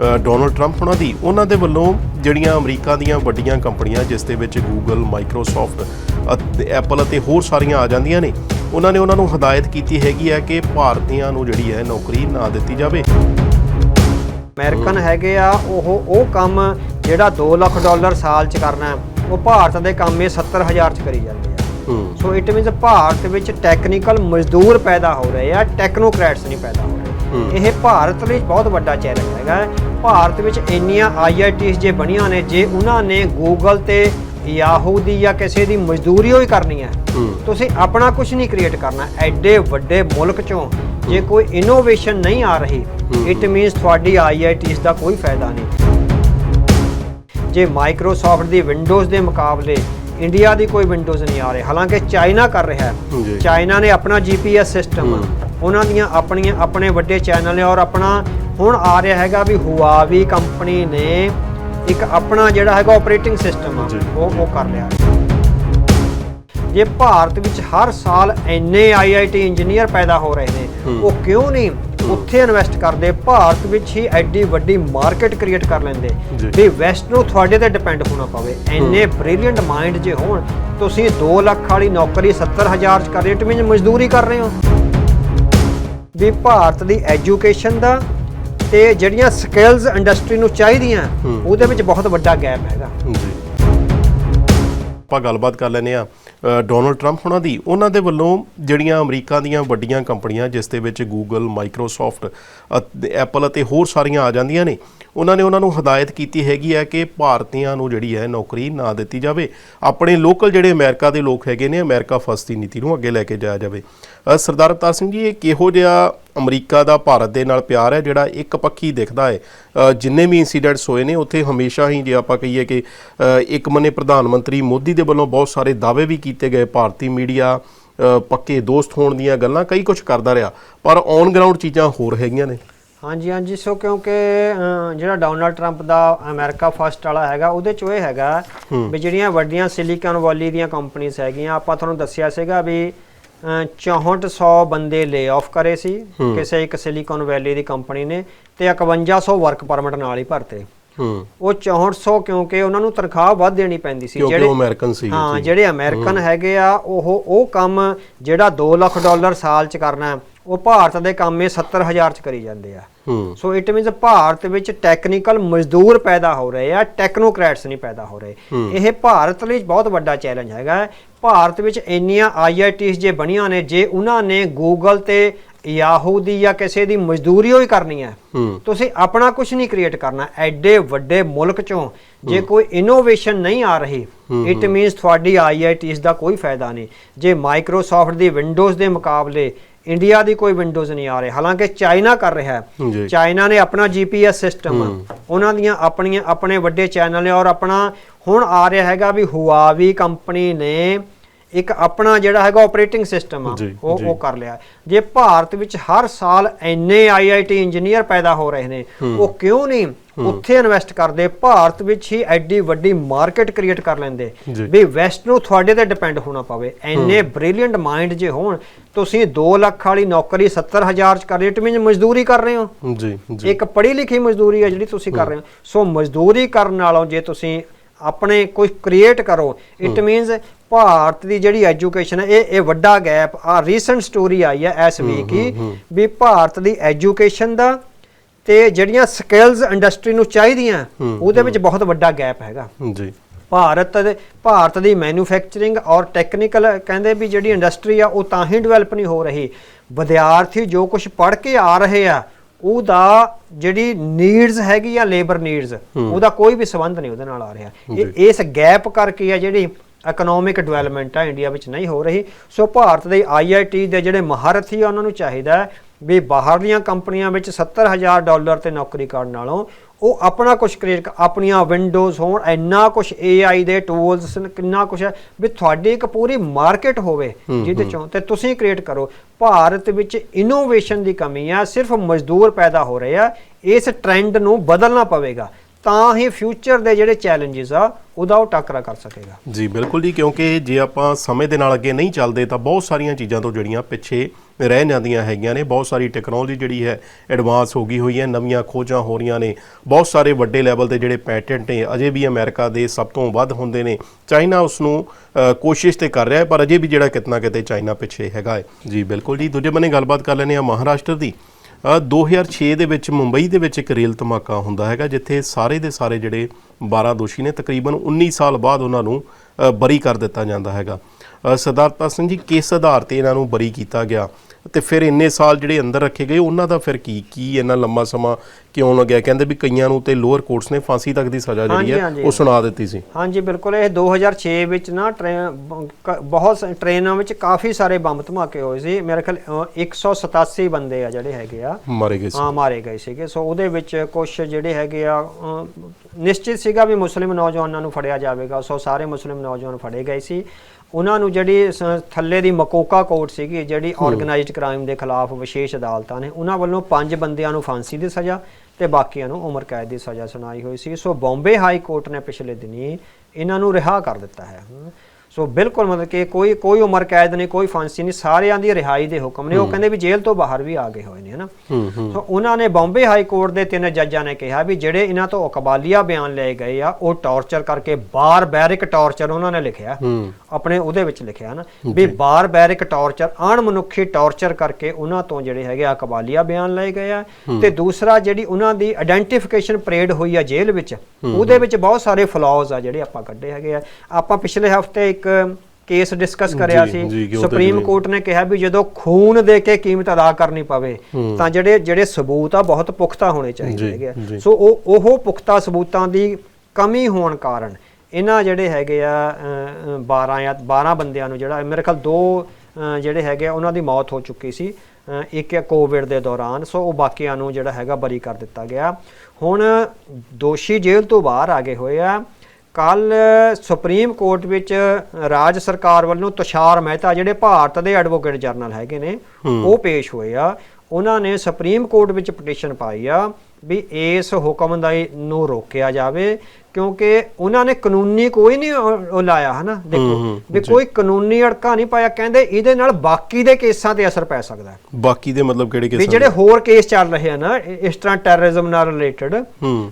Donald Trump ਉਹਨਾਂ ਦੀ। ਉਹਨਾਂ ਦੇ ਵੱਲੋਂ ਜਿਹੜੀਆਂ ਅਮਰੀਕਾ ਦੀਆਂ ਵੱਡੀਆਂ ਕੰਪਨੀਆਂ ਜਿਸ ਦੇ ਵਿੱਚ ਗੂਗਲ ਮਾਈਕਰੋਸਾਫਟ ਅਤੇ ਐਪਲ ਅਤੇ ਹੋਰ ਸਾਰੀਆਂ ਆ ਜਾਂਦੀਆਂ ਨੇ ਉਹਨਾਂ ਨੇ ਉਹਨਾਂ ਨੂੰ ਹਦਾਇਤ ਕੀਤੀ ਹੈਗੀ ਹੈ ਕਿ ਭਾਰਤੀਆਂ ਨੂੰ ਜਿਹੜੀ ਹੈ ਨੌਕਰੀ ਨਾ ਦਿੱਤੀ ਜਾਵੇ। ਅਮਰੀਕਨ ਹੈਗੇ ਆ ਉਹ ਉਹ ਕੰਮ ਜਿਹੜਾ 2 ਲੱਖ ਡਾਲਰ ਸਾਲ ਚ ਕਰਨਾ ਉਹ ਭਾਰਤ ਦੇ ਕੰਮ ਇਹ 70000 ਚ ਕਰੀ ਜਾਂਦੇ ਆ। ਸੋ ਇਟ ਮੀਨਸ ਭਾਰਤ ਵਿੱਚ ਟੈਕਨੀਕਲ ਮਜ਼ਦੂਰ ਪੈਦਾ ਹੋ ਰਹੇ ਆ ਟੈਕਨੋਕ੍ਰੈਟਸ ਨਹੀਂ ਪੈਦਾ ਹੋ ਰਹੇ। ਇਹ ਭਾਰਤ ਲਈ ਬਹੁਤ ਵੱਡਾ ਚੈਲੰਜ ਹੈਗਾ। ਭਾਰਤ ਵਿੱਚ ਇੰਨੀਆਂ ਆਈਆਈਟੀਜ਼ ਜੇ ਬਣੀਆਂ ਨੇ ਜੇ ਉਹਨਾਂ ਨੇ ਗੂਗਲ ਤੇ ਯਾਹੂ ਦੀ ਜਾਂ ਕਿਸੇ ਦੀ ਮਜ਼ਦੂਰੀ ਹੋਈ ਕਰਨੀ ਹੈ ਤੁਸੀਂ ਆਪਣਾ ਕੁਝ ਨਹੀਂ ਕ੍ਰੀਏਟ ਕਰਨਾ ਐਡੇ ਵੱਡੇ ਮੁਲਕ ਚੋਂ ਜੇ ਕੋਈ ਇਨੋਵੇਸ਼ਨ ਨਹੀਂ ਆ ਰਹੀ। ਇਟ ਮੀਨਸ ਤੁਹਾਡੀ ਆਈਆਈਟੀਜ਼ ਦਾ ਕੋਈ ਫਾਇਦਾ ਨਹੀਂ ਜੇ ਮਾਈਕਰੋਸਾਫਟ ਦੀ ਵਿੰਡੋਜ਼ ਦੇ ਮੁਕਾਬਲੇ ਇੰਡੀਆ ਦੀ ਕੋਈ ਵਿੰਡੋਜ਼ ਨਹੀਂ ਆ ਰਹੀ ਹਾਲਾਂਕਿ ਚਾਈਨਾ ਕਰ ਰਿਹਾ। ਹੈ ਚਾਈਨਾ ਨੇ ਆਪਣਾ ਜੀਪੀਐਸ ਸਿਸਟਮ। ਉਹਨਾਂ ਦੀਆਂ ਆਪਣੀਆਂ ਆਪਣੇ ਵੱਡੇ ਚੈਨਲ ਨੇ ਔਰ ਆਪਣਾ ਹੁਣ ਆ ਰਿਹਾ ਹੈਗਾ ਵੀ ਹੁਆਵੀ ਕੰਪਨੀ ਨੇ ਇੱਕ ਆਪਣਾ ਜਿਹੜਾ ਹੈਗਾ ਆਪਰੇਟਿੰਗ ਸਿਸਟਮ ਆ। ਉਹ ਉਹ ਕਰ ਲਿਆ ਜੇ ਭਾਰਤ ਵਿੱਚ ਹਰ ਸਾਲ ਇੰਨੇ ਆਈਆਈਟੀ ਇੰਜੀਨੀਅਰ ਪੈਦਾ ਹੋ ਰਹੇ ਨੇ। ਉਹ ਕਿਉਂ ਨਹੀਂ ਉੱਥੇ ਇਨਵੈਸਟ ਕਰਦੇ ਭਾਰਤ ਵਿੱਚ ਹੀ ਐਡੀ ਵੱਡੀ ਮਾਰਕੀਟ ਕ੍ਰੀਏਟ ਕਰ ਲੈਂਦੇ। ਵੀ ਵੈਸਟ ਨੂੰ ਤੁਹਾਡੇ ਤੇ ਡਿਪੈਂਡ ਹੋਣਾ ਪਵੇ ਇੰਨੇ ਬ੍ਰਿਲੀਅੰਟ ਮਾਈਂਡ ਜੇ ਹੋਣ ਤੁਸੀਂ 2 ਲੱਖ ਵਾਲੀ ਨੌਕਰੀ 70000 ਚ ਕਰ ਰਹੇ ਹੋ ਮਜ਼ਦੂਰੀ ਕਰ ਰਹੇ ਹੋ ਵੀ ਭਾਰਤ ਦੀ ਐਜੂਕੇਸ਼ਨ ਦਾ ਤੇ ਜਿਹੜੀਆਂ ਸਕਿੱਲਸ ਇੰਡਸਟਰੀ ਨੂੰ ਚਾਹੀਦੀਆਂ। ਉਹਦੇ ਵਿੱਚ ਬਹੁਤ ਵੱਡਾ ਗੈਪ ਹੈਗਾ। ਜੀ। ਆਪਾਂ ਗੱਲਬਾਤ ਕਰ ਲੈਨੇ ਆ ਡੋਨਲਡ ਟਰੰਪ ਉਹਨਾਂ ਦੀ। ਉਹਨਾਂ ਦੇ ਵੱਲੋਂ ਜਿਹੜੀਆਂ ਅਮਰੀਕਾ ਦੀਆਂ ਵੱਡੀਆਂ ਕੰਪਨੀਆਂ ਜਿਸ ਦੇ ਵਿੱਚ ਗੂਗਲ ਮਾਈਕਰੋਸਾਫਟ ਐਪਲ ਅਤੇ ਹੋਰ ਸਾਰੀਆਂ ਆ ਜਾਂਦੀਆਂ ਨੇ ਉਹਨਾਂ ਨੇ ਉਹਨਾਂ ਨੂੰ ਹਦਾਇਤ ਕੀਤੀ ਹੈਗੀ ਹੈ ਕਿ ਭਾਰਤੀਆਂ ਨੂੰ ਜਿਹੜੀ ਹੈ ਨੌਕਰੀ ਨਾ ਦਿੱਤੀ ਜਾਵੇ। ਆਪਣੇ ਲੋਕਲ ਜਿਹੜੇ ਅਮਰੀਕਾ ਦੇ ਲੋਕ ਹੈਗੇ ਨੇ ਅਮਰੀਕਾ ਫਸਟ ਦੀ ਨੀਤੀ ਨੂੰ ਅੱਗੇ ਲੈ ਕੇ ਜਾਇਆ ਜਾਵੇ। ਸਰਦਾਰ ਅਵਤਾਰ ਸਿੰਘ ਜੀ ਇਹ ਕਿਹੋ ਜਿਹਾ ਅਮਰੀਕਾ ਦਾ ਭਾਰਤ ਦੇ ਨਾਲ ਪਿਆਰ ਹੈ ਜਿਹੜਾ ਇੱਕ ਪੱਖੀ ਦਿਖਦਾ ਹੈ। ਜਿੰਨੇ ਵੀ ਇਨਸੀਡੈਂਟਸ ਹੋਏ ਨੇ ਉੱਥੇ ਹਮੇਸ਼ਾ ਹੀ ਜੇ ਆਪਾਂ ਕਹੀਏ ਕਿ ਇੱਕ ਮੰਨੇ ਪ੍ਰਧਾਨ ਮੰਤਰੀ ਮੋਦੀ ਦੇ ਵੱਲੋਂ ਬਹੁਤ ਸਾਰੇ ਦਾਅਵੇ ਵੀ ਕੀਤੇ ਗਏ। ਭਾਰਤੀ ਮੀਡੀਆ ਪੱਕੇ ਦੋਸਤ ਹੋਣ ਦੀਆਂ ਗੱਲਾਂ ਕਈ ਕੁਝ ਕਰਦਾ ਰਿਹਾ ਪਰ ਔਨ ਗਰਾਊਂਡ ਚੀਜ਼ਾਂ ਹੋਰ ਹੈਗੀਆਂ ਨੇ। ਹਾਂਜੀ ਹਾਂਜੀ। ਸੋ ਕਿਉਂਕਿ ਜਿਹੜਾ ਡੋਨਾਲਡ ਟਰੰਪ ਦਾ ਅਮਰੀਕਾ ਫਸਟ ਵਾਲਾ ਹੈਗਾ ਉਹਦੇ ਚ ਇਹ ਹੈਗਾ ਵੀ ਜਿਹੜੀਆਂ ਵੱਡੀਆਂ ਸਿਲੀਕਨ ਵੈਲੀ ਦੀਆਂ ਕੰਪਨੀਆਂ ਹੈਗੀਆਂ ਆਪਾਂ ਤੁਹਾਨੂੰ ਦੱਸਿਆ ਸੀਗਾ ਵੀ 6400 ਬੰਦੇ ਲੇ ਆਫ ਕਰੇ ਸੀ ਕਿਸੇ ਇੱਕ ਸਿਲੀਕਨ ਵੈਲੀ ਦੀ ਕੰਪਨੀ ਨੇ ਤੇ 5100 ਵਰਕ ਪਰਮਿਟ ਨਾਲ ਹੀ ਭਰਤੇ। ਉਹ 6400 ਕਿਉਂਕਿ ਉਹਨਾਂ ਨੂੰ ਤਨਖਾਹ ਵੱਧ ਦੇਣੀ ਪੈਂਦੀ ਸੀ ਕਿਉਂਕਿ ਉਹ ਅਮਰੀਕਨ ਸੀ ਹਾਂ ਜਿਹੜੇ ਅਮਰੀਕਨ ਹੈਗੇ ਆ ਉਹ ਉਹ ਕੰਮ ਜਿਹੜਾ 2 ਲੱਖ ਡਾਲਰ ਸਾਲ ਚ ਕਰਨਾ ਉਹ ਭਾਰਤ ਦੇ ਕੰਮ ਇਹ 70000 ਚ ਕਰੀ ਜਾਂਦੇ ਆ। ਸੋ ਇਟ ਮੀਨਸ ਭਾਰਤ ਵਿੱਚ ਟੈਕਨੀਕਲ ਮਜ਼ਦੂਰ ਪੈਦਾ ਹੋ ਰਹੇ ਆ ਟੈਕਨੋਕ੍ਰੈਟਸ ਨਹੀਂ ਪੈਦਾ ਹੋ ਰਹੇ। ਇਹ ਭਾਰਤ ਲਈ ਬਹੁਤ ਵੱਡਾ ਚੈਲੰਜ ਹੈਗਾ। ਭਾਰਤ ਵਿੱਚ ਇੰਨੀਆਂ ਆਈਆਈਟੀਜ਼ ਜੇ ਬਣੀਆਂ ਨੇ ਜੇ ਉਹਨਾਂ ਨੇ ਗੂਗਲ ਤੇ ਯਾਹੂ ਦੀ ਜਾਂ ਕਿਸੇ ਦੀ ਮਜ਼ਦੂਰੀ ਹੋਈ ਕਰਨੀ ਹੈ। ਤੁਸੀਂ ਆਪਣਾ ਕੁਝ ਨਹੀਂ ਕ੍ਰੀਏਟ ਕਰਨਾ। ਐਡੇ ਵੱਡੇ ਮੁਲਕ ਚੋਂ ਜੇ ਕੋਈ ਇਨੋਵੇਸ਼ਨ ਨਹੀਂ ਆ ਰਹੀ ਇਟ ਮੀਨਸ ਤੁਹਾਡੀ ਆਈਆਈਟੀਜ਼ ਦਾ ਕੋਈ ਫਾਇਦਾ ਨਹੀਂ। ਜੇ ਮਾਈਕਰੋਸਾਫਟ ਦੀ ਵਿੰਡੋਜ਼ ਦੇ ਮੁਕਾਬਲੇ ਇੰਡੀਆ ਦੀ ਕੋਈ ਵਿੰਡੋਜ਼ ਨਹੀਂ ਆ ਰਹੀ ਹਾਲਾਂਕਿ ਚਾਈਨਾ ਕਰ ਰਿਹਾ ਹੈ। ਚਾਈਨਾ ਨੇ ਆਪਣਾ ਜੀਪੀਐਸ ਸਿਸਟਮ ਉਹਨਾਂ ਦੀਆਂ ਆਪਣੀਆਂ ਆਪਣੇ ਵੱਡੇ ਚੈਨਲ ਨੇ ਔਰ ਆਪਣਾ ਹੁਣ ਆ ਰਿਹਾ ਹੈਗਾ ਵੀ ਹੁਆਵੀ ਕੰਪਨੀ ਨੇ ਇੱਕ ਆਪਣਾ ਜਿਹੜਾ ਹੈਗਾ ਆਪਰੇਟਿੰਗ ਸਿਸਟਮ ਆ ਉਹ। ਉਹ ਕਰ ਲਿਆ। ਜੇ ਭਾਰਤ ਵਿੱਚ ਹਰ ਸਾਲ ਇੰਨੇ ਆਈਆਈਟੀ ਇੰਜੀਨੀਅਰ ਪੈਦਾ ਹੋ ਰਹੇ ਨੇ ਉਹ ਕਿਉਂ ਨਹੀਂ ਉੱਥੇ ਇਨਵੈਸਟ ਕਰਦੇ ਭਾਰਤ ਵਿੱਚ ਹੀ ਐਡੀ ਵੱਡੀ ਮਾਰਕੀਟ ਕ੍ਰੀਏਟ ਕਰ ਲੈਂਦੇ। ਵੀ ਵੈਸਟ ਨੂੰ ਤੁਹਾਡੇ ਤੇ ਡਿਪੈਂਡ ਹੋਣਾ ਪਵੇ। ਇੰਨੇ ਬ੍ਰਿਲੀਅੰਟ ਮਾਈਂਡ ਜੇ ਹੋਣ ਤੁਸੀਂ 2 ਲੱਖ ਵਾਲੀ ਨੌਕਰੀ 70000 ਚ ਕਰ ਰਹੇ ਹੋ ਮੀਨ ਮਜ਼ਦੂਰੀ ਕਰ ਰਹੇ ਹੋ? ਜੀ ਜੀ। ਇੱਕ ਪੜ੍ਹੀ ਲਿਖੀ ਮਜ਼ਦੂਰੀ ਹੈ ਜਿਹੜੀ ਤੁਸੀਂ ਕਰ ਰਹੇ ਹੋ। ਸੋ ਮਜ਼ਦੂਰੀ ਕਰਨ ਨਾਲੋਂ ਜੇ ਤੁਸੀਂ ਆਪਣੇ ਕੁਝ ਕ੍ਰੀਏਟ ਕਰੋ। ਇਟ ਮੀਨਸ ਭਾਰਤ ਦੀ ਜਿਹੜੀ ਐਜੂਕੇਸ਼ਨ ਹੈ ਇਹ ਇਹ ਵੱਡਾ ਗੈਪ ਆ ਰੀਸੈਂਟ ਸਟੋਰੀ ਆਈ ਹੈ ਇਸ ਵੀਕ ਹੀ ਵੀ ਭਾਰਤ ਦੀ ਐਜੂਕੇਸ਼ਨ ਦਾ ਤੇ ਜਿਹੜੀਆਂ ਸਕਿੱਲਸ ਇੰਡਸਟਰੀ ਨੂੰ ਚਾਹੀਦੀਆਂ ਉਹਦੇ ਵਿੱਚ ਬਹੁਤ ਵੱਡਾ ਗੈਪ ਹੈਗਾ। ਜੀ। ਭਾਰਤ ਦੇ ਭਾਰਤ ਦੀ ਮੈਨੂਫੈਕਚਰਿੰਗ ਔਰ ਟੈਕਨੀਕਲ ਕਹਿੰਦੇ ਵੀ ਜਿਹੜੀ ਇੰਡਸਟਰੀ ਆ ਉਹ ਤਾਂ ਹੀ ਡਿਵੈਲਪ ਨਹੀਂ ਹੋ ਰਹੀ। ਵਿਦਿਆਰਥੀ ਜੋ ਕੁਝ ਪੜ੍ਹ ਕੇ ਆ ਰਹੇ ਆ ਉਹਦਾ ਜਿਹੜੀ ਨੀਡਸ ਹੈਗੀ ਆ ਲੇਬਰ ਨੀਡਸ ਉਹਦਾ ਕੋਈ ਵੀ ਸੰਬੰਧ ਨਹੀਂ ਉਹਦੇ ਨਾਲ ਆ ਰਿਹਾ। ਇਹ ਇਸ ਗੈਪ ਕਰਕੇ ਆ ਜਿਹੜੀ ਇਕਨੋਮਿਕ ਡਿਵੈਲਪਮੈਂਟ ਆ ਇੰਡੀਆ ਵਿੱਚ ਨਹੀਂ ਹੋ ਰਹੀ। ਸੋ ਭਾਰਤ ਦੇ ਆਈਆਈਟੀ ਦੇ ਜਿਹੜੇ ਮਹਾਰਥੀ ਆ ਉਹਨਾਂ ਨੂੰ ਚਾਹੀਦਾ ਵੀ ਬਾਹਰਲੀਆਂ ਕੰਪਨੀਆਂ ਵਿੱਚ 70000 ਡਾਲਰ ਤੇ ਨੌਕਰੀ ਕਰਨ ਨਾਲੋਂ ਉਹ ਆਪਣਾ ਕੁਝ ਕ੍ਰੀਏਟ ਆਪਣੀਆਂ ਵਿੰਡੋਜ਼ ਹੋਣ ਇੰਨਾ ਕੁਝ AI ਦੇ ਟੂਲਸ ਕਿੰਨਾ ਕੁਝ ਹੈ ਵੀ ਤੁਹਾਡੀ ਇੱਕ ਪੂਰੀ ਮਾਰਕੀਟ ਹੋਵੇ ਜਿਹਦੇ ਚੋਂ ਤੇ ਤੁਸੀਂ ਕ੍ਰੀਏਟ ਕਰੋ। ਭਾਰਤ ਵਿੱਚ ਇਨੋਵੇਸ਼ਨ ਦੀ ਕਮੀ ਆ ਸਿਰਫ ਮਜ਼ਦੂਰ ਪੈਦਾ ਹੋ ਰਹੇ ਆ। ਇਸ ਟ੍ਰੈਂਡ ਨੂੰ ਬਦਲਣਾ ਪਵੇਗਾ। ਤਾਂ ਹੀ ਫਿਊਚਰ ਦੇ ਜਿਹੜੇ ਚੈਲੰਜਸ ਆ, ਉਹਦਾ ਉਹ ਟੱਕਰਾ ਕਰ ਸਕੇਗਾ। ਜੀ, ਬਿਲਕੁਲ ਜੀ, ਕਿਉਂਕਿ ਜੇ ਆਪਾਂ ਸਮੇਂ ਦੇ ਨਾਲ ਅੱਗੇ ਨਹੀਂ ਚੱਲਦੇ, ਤਾਂ ਬਹੁਤ ਸਾਰੀਆਂ ਚੀਜ਼ਾਂ ਤੋਂ ਜਿਹੜੀਆਂ ਪਿੱਛੇ ਰਹਿ ਜਾਂਦੀਆਂ ਹੈਗੀਆਂ ਨੇ। ਬਹੁਤ ਸਾਰੀ ਟੈਕਨੋਲੋਜੀ ਜਿਹੜੀ ਹੈ ਐਡਵਾਂਸ ਹੋ ਗਈ ਹੋਈ ਹੈ, ਨਵੀਆਂ ਖੋਜਾਂ ਹੋ ਰਹੀਆਂ ਨੇ। ਬਹੁਤ ਸਾਰੇ ਵੱਡੇ ਲੈਵਲ ਤੇ ਜਿਹੜੇ ਪੈਟੈਂਟ ਨੇ, ਅਜੇ ਵੀ ਅਮਰੀਕਾ ਦੇ ਸਭ ਤੋਂ ਵੱਧ ਹੁੰਦੇ ਨੇ। ਚਾਈਨਾ ਉਸ ਨੂੰ ਕੋਸ਼ਿਸ਼ ਤੇ ਕਰ ਰਿਹਾ ਹੈ, ਪਰ ਅਜੇ ਵੀ ਜਿਹੜਾ ਕਿਤਨਾ ਕਿਤੇ ਚਾਈਨਾ ਪਿੱਛੇ ਹੈਗਾ ਹੈ। ਜੀ, ਬਿਲਕੁਲ ਜੀ, ਦੂਜੇ ਬੰਨੇ ਗੱਲਬਾਤ ਕਰ ਲੈਂਦੇ ਆ ਮਹਾਰਾਸ਼ਟਰ ਦੀ। 2006 ਦੇ ਵਿੱਚ ਮੁੰਬਈ ਦੇ ਵਿੱਚ ਇੱਕ ਰੇਲ ਧਮਾਕਾ ਹੁੰਦਾ ਹੈਗਾ, ਜਿੱਥੇ ਸਾਰੇ ਦੇ ਸਾਰੇ ਜਿਹੜੇ 12 ਦੋਸ਼ੀ ਨੇ, ਤਕਰੀਬਨ 19 ਸਾਲ ਬਾਅਦ ਉਹਨਾਂ ਨੂੰ ਬਰੀ ਕਰ ਦਿੱਤਾ ਜਾਂਦਾ ਹੈਗਾ। ਸਰਦਾਰ ਤਾਰ ਸਿੰਘ ਜੀ, ਕਿਸ ਆਧਾਰ ਤੇ ਇਹਨਾਂ ਨੂੰ ਬਰੀ ਕੀਤਾ ਗਿਆ? ਤੇ ਫਿਰ ਇੰਨੇ ਸਾਲ ਜਿਹੜੇ ਅੰਦਰ ਰੱਖੇ ਗਏ ਉਹਨਾਂ ਦਾ ਫਿਰ ਕੀ ਕੀ ਇੰਨਾ ਲੰਮਾ ਸਮਾਂ ਕਿਉਂ ਲੱਗਿਆ? ਕਹਿੰਦੇ ਵੀ ਕਈਆਂ ਨੂੰ ਤੇ ਲੋਅਰ ਕੋਰਟਸ ਨੇ ਫਾਂਸੀ ਤੱਕ ਦੀ ਸਜ਼ਾ ਜਿਹੜੀ ਹੈ। ਉਹ ਸੁਣਾ ਦਿੱਤੀ ਸੀ। ਹਾਂਜੀ ਬਿਲਕੁਲ। ਇਹ 2006 ਵਿੱਚ ਨਾ ਬਹੁਤ ਟ੍ਰੇਨਾਂ ਵਿੱਚ ਕਾਫੀ ਸਾਰੇ ਬੰਬ ਧਮਾਕੇ ਹੋਏ ਸੀ। ਮੇਰੇ ਖਿਆਲ ਅ, 187 ਬੰਦੇ ਆ ਜਿਹੜੇ ਹੈਗੇ ਆ। ਮਾਰੇ ਗਏ ਸੀ। ਹਾਂ ਮਾਰੇ ਗਏ ਸੀਗੇ। ਸੋ ਉਹਦੇ ਵਿੱਚ ਕੁਝ ਜਿਹੜੇ ਹੈਗੇ ਆ ਨਿਸ਼ਚਿਤ ਸੀਗਾ ਵੀ ਮੁਸਲਿਮ ਨੌਜਵਾਨਾਂ ਨੂੰ ਫੜਿਆ ਜਾਵੇਗਾ। ਸੋ ਸਾਰੇ ਮੁਸਲਿਮ ਨੌਜਵਾਨ ਫੜੇ ਗਏ ਸੀ। ਉਹਨਾਂ ਨੂੰ ਜਿਹੜੀ ਥੱਲੇ ਦੀ ਮਕੋਕਾ ਕੋਰਟ ਸੀਗੀ ਜਿਹੜੀ ਆਰਗੇਨਾਈਜ਼ਡ ਕ੍ਰਾਈਮ ਦੇ ਖਿਲਾਫ ਵਿਸ਼ੇਸ਼ ਅਦਾਲਤਾਂ ਨੇ ਉਹਨਾਂ ਵੱਲੋਂ ਪੰਜ ਬੰਦਿਆਂ ਨੂੰ ਫਾਂਸੀ ਦੀ ਸਜ਼ਾ ਤੇ ਬਾਕੀਆਂ ਨੂੰ ਉਮਰ ਕੈਦ ਦੀ ਸਜ਼ਾ ਸੁਣਾਈ ਹੋਈ ਸੀ ਸੋ ਬੰਬੇ ਹਾਈ ਕੋਰਟ ਨੇ ਪਿਛਲੇ ਦਿਨੀ ਇਹਨਾਂ ਨੂੰ ਰਿਹਾ ਕਰ ਦਿੱਤਾ ਹੈ। ਸੋ ਬਿਲਕੁਲ ਮਤਲਬ ਕਿ ਕੋਈ ਕੋਈ ਉਮਰ ਕੈਦ ਨਹੀਂ ਕੋਈ ਫਾਂਸੀ ਨਹੀਂ ਸਾਰਿਆਂ ਦੀ ਰਿਹਾਈ ਦੇ ਹੁਕਮ ਨੇ। ਉਹ ਕਹਿੰਦੇ ਵੀ ਜੇਲ੍ਹ ਤੋਂ ਬਾਹਰ ਵੀ ਆ ਗਏ ਹੋਏ ਨੇ ਹਨਾ? ਸੋ ਉਹਨਾਂ ਨੇ ਬੰਬੇ ਹਾਈ ਕੋਰਟ ਦੇ ਤਿੰਨ ਜੱਜਾਂ ਨੇ ਕਿਹਾ ਵੀ ਜਿਹੜੇ ਇਹਨਾਂ ਤੋਂ ਅਕਬਾਲੀਆ ਬਿਆਨ ਲਏ ਗਏ ਆ ਉਹ ਟੌਰਚਰ ਕਰਕੇ ਬਾਰ-ਬੈਰਿਕ ਟੌਰਚਰ ਉਹਨਾਂ ਨੇ ਲਿਖਿਆ। ਆਪਣੇ ਉਹਦੇ ਵਿੱਚ ਲਿਖਿਆ ਨਾ ਵੀ ਬਾਰ-ਬੈਰਿਕ ਟੌਰਚਰ ਅਣਮਨੁੱਖੀ ਟੌਰਚਰ ਕਰਕੇ ਉਹਨਾਂ ਤੋਂ ਜਿਹੜੇ ਹੈਗੇ ਅਕਬਾਲੀਆ ਬਿਆਨ ਲਏ ਗਏ ਆ। ਤੇ ਦੂਸਰਾ ਜਿਹੜੀ ਉਹਨਾਂ ਦੀ ਆਇਡੈਂਟੀਫਿਕੇਸ਼ਨ ਪਰੇਡ ਹੋਈ ਆ ਜੇਲ੍ਹ ਵਿੱਚ ਉਹਦੇ ਵਿੱਚ ਬਹੁਤ ਸਾਰੇ ਫਲॉज ਆ ਜਿਹੜੇ ਆਪਾਂ ਕੱਢੇ ਹੈਗੇ ਆ। ਆਪਾਂ ਪਿਛਲੇ ਹਫ਼ਤੇ ਇੱਕ ਕੇਸ ਡਿਸਕਸ ਕਰਿਆ ਸੀ। ਸੁਪਰੀਮ ਕੋਰਟ ਨੇ ਕਿਹਾ ਵੀ ਜਦੋਂ ਖੂਨ ਦੇ ਕੇ ਕੀਮਤ ਅਦਾ ਕਰਨੀ ਪਵੇ ਤਾਂ ਜਿਹੜੇ ਜਿਹੜੇ ਸਬੂਤ ਆ ਬਹੁਤ ਪੁਖਤਾ ਹੋਣੇ ਚਾਹੀਦੇ ਹੈਗੇ। ਸੋ ਉਹ ਉਹ ਪੁਖਤਾ ਸਬੂਤਾਂ ਦੀ ਕਮੀ ਹੋਣ ਕਾਰਨ ਇਹਨਾਂ ਜਿਹੜੇ ਹੈਗੇ ਆ ਅ, ਅ, 12 ਜਾਂ 12 ਬੰਦਿਆਂ ਨੂੰ ਜਿਹੜਾ ਮੇਰੇ ਖਿਆਲ ਦੋ ਜਿਹੜੇ ਹੈਗੇ ਉਹਨਾਂ ਦੀ ਮੌਤ ਹੋ ਚੁੱਕੀ ਸੀ ਇੱਕ ਹੈ ਕੋਵਿਡ ਦੇ ਦੌਰਾਨ। ਸੋ ਉਹ ਬਾਕੀਆਂ ਨੂੰ ਜਿਹੜਾ ਹੈਗਾ ਬਰੀ ਕਰ ਦਿੱਤਾ ਗਿਆ। ਹੁਣ ਦੋਸ਼ੀ ਜੇਲ੍ਹ ਤੋਂ ਬਾਹਰ ਆ ਗਏ ਹੋਏ ਆ। ਕੱਲ ਸੁਪਰੀਮ ਕੋਰਟ ਵਿੱਚ ਰਾਜ ਸਰਕਾਰ ਵੱਲੋਂ ਤੁਸ਼ਾਰ ਮਹਿਤਾ ਜਿਹੜੇ ਭਾਰਤ ਦੇ ਐਡਵੋਕੇਟ ਜਨਰਲ ਹੈਗੇ ਨੇ ਉਹ ਪੇਸ਼ ਹੋਏ ਆ। ਉਹਨਾਂ ਨੇ ਸੁਪਰੀਮ ਕੋਰਟ ਵਿੱਚ ਪਟੀਸ਼ਨ ਪਾਈ ਆ ਵੀ ਇਸ ਹੁਕਮ ਦਾ ਨੂੰ ਰੋਕਿਆ ਜਾਵੇ ਕਿਉਂਕਿ ਉਹਨਾਂ ਨੇ ਕਾਨੂੰਨੀ ਕੋਈ ਨਹੀਂ ਉਹ ਲਾਇਆ ਹਨਾ? ਦੇਖੋ ਵੀ ਕੋਈ ਕਾਨੂੰਨੀ ਅੜਕਾ ਨਹੀਂ ਪਾਇਆ ਕਹਿੰਦੇ ਇਹਦੇ ਨਾਲ ਬਾਕੀ ਦੇ ਕੇਸਾਂ ਤੇ ਅਸਰ ਪੈ ਸਕਦਾ ਹੈ। ਬਾਕੀ ਦੇ ਮਤਲਬ ਕਿਹੜੇ ਵੀ ਕੇਸ ਜਿਹੜੇ ਹੋਰ ਕੇਸ ਚੱਲ ਰਹੇ ਆ ਨਾ ਇਸ ਤਰ੍ਹਾਂ ਟੈਰਰਿਜ਼ਮ ਨਾਲ ਰਿਲੇਟਡ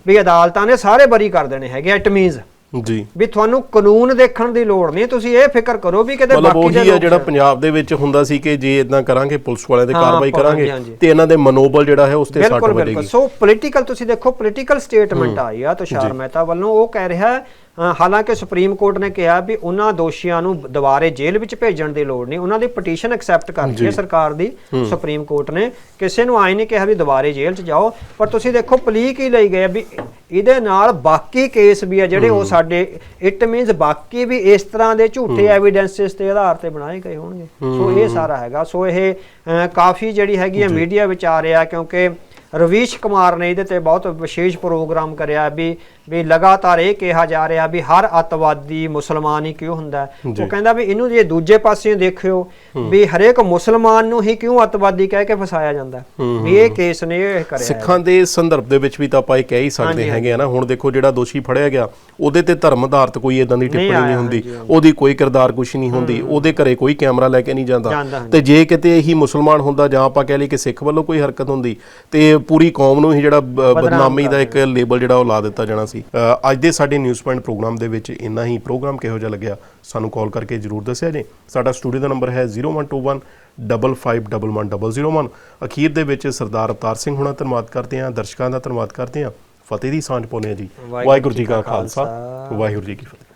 ਵੀ ਅਦਾਲਤਾਂ ਨੇ ਸਾਰੇ ਬਰੀ ਕਰ ਦੇਣੇ ਹੈਗੇ ਇਟ ਮੀਨਸ ਜੀ। ਵੀ ਤੁਹਾਨੂੰ ਕਾਨੂੰਨ ਦੇਖਣ ਦੀ ਲੋੜ ਨਹੀਂ ਤੁਸੀਂ ਇਹ ਫਿਕਰ ਕਰੋ ਵੀ ਕਿਤੇ ਬਾਕੀ ਦੇ ਲੋਕ ਜਿਹੜਾ ਪੰਜਾਬ ਦੇ ਵਿੱਚ ਹੁੰਦਾ ਸੀ ਕਿ ਜੇ ਇਦਾਂ ਕਰਾਂਗੇ ਪੁਲਿਸ ਵਾਲਿਆਂ ਤੇ ਕਾਰਵਾਈ ਕਰਾਂਗੇ। ਤੇ ਇਹਨਾਂ ਦੇ ਮਨੋਬਲ ਜਿਹੜਾ ਹੈ ਉਸ ਤੇ ਸੱਟ ਬਿਲਕੁਲ ਬਿਲਕੁਲ। ਵੱਜੇਗੀ। ਸੋ ਪੋਲੀਟੀਕਲ ਤੁਸੀਂ ਦੇਖੋ ਪੋਲੀਟੀਕਲ ਸਟੇਟਮੈਂਟ ਆਈ ਆ ਤੁਸ਼ਾਰ ਮਹਿਤਾ ਵੱਲੋਂ ਉਹ ਕਹਿ ਰਿਹਾ ਹੈ, ਹਾਲਾਂਕਿ ਸੁਪਰੀਮ ਕੋਰਟ ਨੇ ਕਿਹਾ ਵੀ ਉਹਨਾਂ ਦੋਸ਼ੀਆਂ ਨੂੰ ਦੁਬਾਰੇ ਜੇਲ੍ਹ ਵਿੱਚ ਭੇਜਣ ਦੀ ਲੋੜ ਨਹੀਂ। ਉਹਨਾਂ ਦੀ ਪਟੀਸ਼ਨ ਐਕਸੈਪਟ ਕਰ ਲਈ ਹੈ ਸਰਕਾਰ ਦੀ ਸੁਪਰੀਮ ਕੋਰਟ ਨੇ। ਕਿਸੇ ਨੂੰ ਆਈ ਨਹੀਂ ਕਿਹਾ ਵੀ ਦੁਬਾਰੇ ਜੇਲ੍ਹ 'ਚ ਜਾਓ। ਪਰ ਤੁਸੀਂ ਦੇਖੋ ਪਲੀ ਕੀ ਲਈ ਗਏ ਆ ਵੀ ਇਹਦੇ ਨਾਲ ਬਾਕੀ ਕੇਸ ਵੀ ਆ ਜਿਹੜੇ ਉਹ ਸਾਡੇ ਇਟ ਮੀਨਸ ਬਾਕੀ ਵੀ ਇਸ ਤਰ੍ਹਾਂ ਦੇ ਝੂਠੇ ਐਵੀਡੈਂਸਸ ਤੇ ਆਧਾਰ ਤੇ ਬਣਾਏ ਗਏ ਹੋਣਗੇ। ਸੋ ਇਹ ਸਾਰਾ ਹੈਗਾ। ਸੋ ਇਹ ਕਾਫੀ ਜਿਹੜੀ ਹੈਗੀ ਹੈ ਮੀਡੀਆ ਵਿੱਚ ਆ ਰਿਹਾ ਕਿਉਂਕਿ ਰਵੀਸ਼ ਕੁਮਾਰ ਨੇ ਇਹਦੇ ਤੇ ਬਹੁਤ ਵਿਸ਼ੇਸ਼ ਪ੍ਰੋਗਰਾਮ ਕਰਿਆ ਵੀ ਵੀ ਲਗਾਤਾਰ ਇਹ ਕਿਹਾ ਜਾ ਰਿਹਾ ਵੀ ਹਰ ਅੱਤਵਾਦੀ ਮੁਸਲਮਾਨ ਹੀ ਕਿਉਂ ਹੁੰਦਾ। ਉਹ ਕਹਿੰਦਾ ਵੀ ਇਹਨੂੰ ਜੇ ਦੂਜੇ ਪਾਸੇ ਦੇਖਿਓ ਵੀ ਹਰੇਕ ਮੁਸਲਮਾਨ ਨੂੰ ਹੀ ਕਿਉਂ ਅੱਤਵਾਦੀ ਕਹਿ ਕੇ ਫਸਾਇਆ ਜਾਂਦਾ? ਵੀ ਇਹ ਕੇਸ ਨੇ ਇਹ ਕਰਿਆ। ਸਿੱਖਾਂ ਦੇ ਸੰਦਰਭ ਦੇ ਵਿੱਚ ਵੀ ਤਾਂ ਆਪਾਂ ਇਹ ਕਹਿ ਹੀ ਸਕਦੇ ਹੈਗੇ ਆ ਨਾ ਹੁਣ ਦੇਖੋ ਜਿਹੜਾ ਦੋਸ਼ੀ ਫੜਿਆ ਗਿਆ ਉਹਦੇ ਤੇ ਧਰਮ ਆਧਾਰਿਤ ਕੋਈ ਇਦਾਂ ਦੀ ਟਿੱਪਣੀ ਨਹੀਂ ਹੁੰਦੀ। ਉਹਦੀ ਕੋਈ ਕਿਰਦਾਰ ਕੁਛ ਨਹੀਂ ਹੁੰਦੀ ਉਹਦੇ ਘਰੇ ਕੋਈ ਕੈਮਰਾ ਲੈ ਕੇ ਨਹੀਂ ਜਾਂਦਾ। ਤੇ ਜੇ ਕਿਤੇ ਇਹੀ ਮੁਸਲਮਾਨ ਹੁੰਦਾ ਜਾਂ ਆਪਾਂ ਕਹਿ ਲਈ ਕਿ ਸਿੱਖ ਵੱਲੋਂ ਕੋਈ ਹਰਕਤ ਹੁੰਦੀ ਤੇ ਪੂਰੀ ਕੌਮ ਨੂੰ ਹੀ ਜਿਹੜਾ ਬਦਨਾਮੀ ਦਾ ਇੱਕ ਲੇਬਲ ਜਿਹੜਾ ਉਹ ਲਾ ਦਿੱਤਾ ਜਾਣਾ ਸੀ। ਅੱਜ ਦੇ ਸਾਡੇ ਨਿਊਜ਼ ਪੁਆਇੰਟ ਪ੍ਰੋਗਰਾਮ ਦੇ ਵਿੱਚ ਇੰਨਾ ਹੀ ਪ੍ਰੋਗਰਾਮ ਕਿਹੋ ਜਿਹਾ ਲੱਗਿਆ ਸਾਨੂੰ ਕਾਲ ਕਰਕੇ ਜਰੂਰ ਦੱਸਿਆ ਜੇ। ਸਾਡਾ ਸਟੂਡੀਓ ਦਾ ਨੰਬਰ ਹੈ 0121 551101 ਅਖੀਰ ਦੇ ਵਿੱਚ ਸਰਦਾਰ ਅਵਤਾਰ ਸਿੰਘ ਹੁਣਾਂ ਧੰਨਵਾਦ ਕਰਦੇ ਹਾਂ ਦਰਸ਼ਕਾਂ ਦਾ ਧੰਨਵਾਦ ਕਰਦੇ ਹਾਂ। ਫਤਿਹ ਦੀ ਸਾਂਝ ਪਾਉਂਦੇ ਹਾਂ ਜੀ। ਵਾਹਿਗੁਰੂ ਜੀ ਕਾ ਖਾਲਸਾ, ਵਾਹਿਗੁਰੂ ਜੀ ਕੀ ਫਤਿਹ।